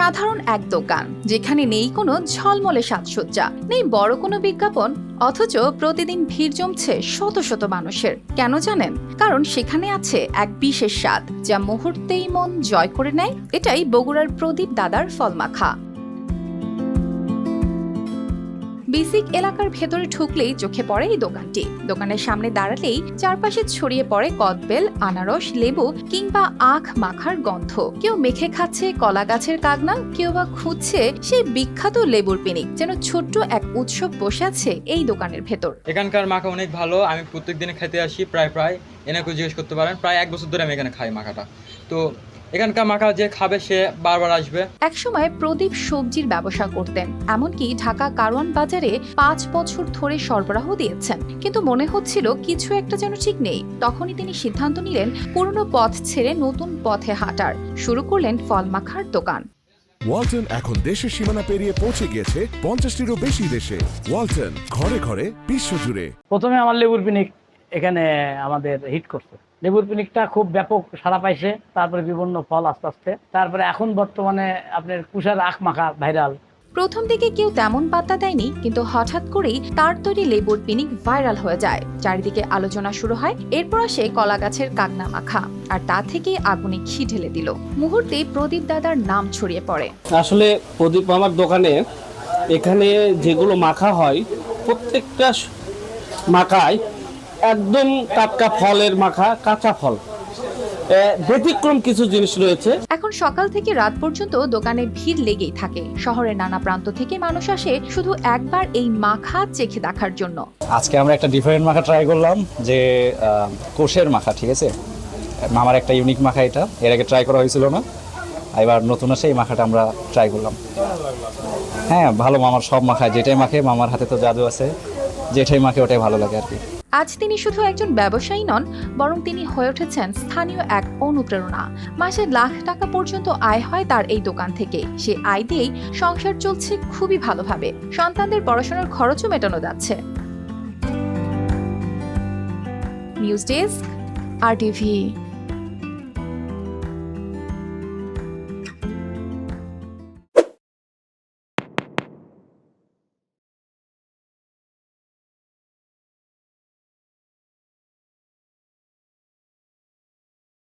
সাধারণ এক দোকান, যেখানে নেই কোনো ঝলমলে সাজসজ্জা, নেই বড় কোনো বিজ্ঞাপন, অথচ প্রতিদিন ভিড় জমছে শত শত মানুষের। কেন জানেন? কারণ সেখানে আছে এক বিশেষ স্বাদ, যা মুহূর্তেই মন জয় করে নেয়। এটাই বগুড়ার প্রদীপ দাদার ফলমাখা। বিসিক এলাকার ভেতরে ঢুকলেই চোখে পড়ে এই দোকানটি। দোকানের সামনে দাঁড়ালেই চারপাশে ছড়িয়ে পড়ে কদবেল, আনারস, লেবু কিংবা আখ মাখার গন্ধ। কেউ মেখে খাচ্ছে কলা গাছের কাগনা কেউ বা খুঁজছে সেই বিখ্যাত লেবুর পিনিক, যেন ছোট্ট এক উৎসব বসে আছে এই দোকানের ভেতর। এখানকার মাখা অনেক ভালো, আমি প্রত্যেক দিনে খেতে আসি, প্রায় প্রায়। এনাকে জিজ্ঞেস করতে পারেন, প্রায় এক বছর ধরে আমি এখানে খাই মাখাটা। তো এখানকার মাখা যে খাবে সে বারবার আসবে। একসময় প্রদীপ সবজির ব্যবসা করতেন এমনকি ঢাকা কারওয়ান বাজারে পাঁচ বছর ধরে সরবরাহ দিয়েছেন। কিন্তু মনে হচ্ছিল কিছু একটা যেন ঠিক নেই। তখনই তিনি সিদ্ধান্ত নিলেন পুরনো পথ ছেড়ে নতুন পথে হাঁটার। শুরু করলেন ফল মাখার দোকান। ওয়ালটন এখন দেশের সীমানা পেরিয়ে পৌঁছে গিয়েছে পঞ্চাশটিরও বেশি দেশে। ওয়ালটন ঘরে ঘরে বিশ্বজুড়ে প্রথমে আমার লেবুর পিনিক। এখানে আমাদের হিট করছে। লেবুর পিনিকটা খুব ব্যাপক সাড়া পাইছে তারপরে বিভিন্ন ফল আস্তে আস্তে। তারপরে এখন বর্তমানে আপনার কুষার আখ মাখা ভাইরাল প্রথম দিকে কেউ তেমন পাত্তা দেয়নি কিন্তু হঠাৎ করেই তার তৈরি লেবুর পিনিক ভাইরাল হয়ে যায়। চারিদিকে আলোচনা শুরু হয় এরপর আসে কলা গাছের কাগনা মাখা আর তা থেকেই আগুনে ঘি ঢেলে দিল। মুহূর্তে প্রদীপ দাদার নাম ছড়িয়ে পড়ে। আসলে প্রদীপ মামার দোকানে এখানে যেগুলো মাখা হয় প্রত্যেকটা মাখায় একদম টাটকা ফলের মাখা কাঁচা ফল। এ, ব্যতিক্রম কিছু জিনিস রয়েছে। এখন সকাল থেকে রাত পর্যন্ত দোকানে ভিড় লেগেই থাকে। শহরের নানা প্রান্ত থেকে মানুষ আসে শুধু একবার এই মাখা চেখে দেখার জন্য। আজকে আমরা একটা ডিফারেন্ট মাখা ট্রাই করলাম যে আহ, কোষের মাখা ঠিক আছে? মামার একটা ইউনিক মাখা এটা। এর আগে ট্রাই করা হয়েছিল না। এবার নতুন আসে এই মাখাটা আমরা ট্রাই করলাম। হ্যাঁ ভালো মামার সব মাখায়। যেটাই মাখে মামার হাতে তো জাদু আছে। যেটাই মাখে ওটাই ভালো লাগে আর কি। আজ তিনি শুধু একজন ব্যবসায়ী নন, বরং তিনি হয়ে উঠেছেন স্থানীয় এক অনুপ্রেরণা। মাসে লাখ টাকা পর্যন্ত আয় হয় তার এই দোকান থেকে। সে আয় দিয়েই সংসার চলছে খুবই ভালোভাবে। সন্তানদের পড়াশোনার খরচও মেটানো যাচ্ছে। নিউজ ডেস্ক, আর টিভি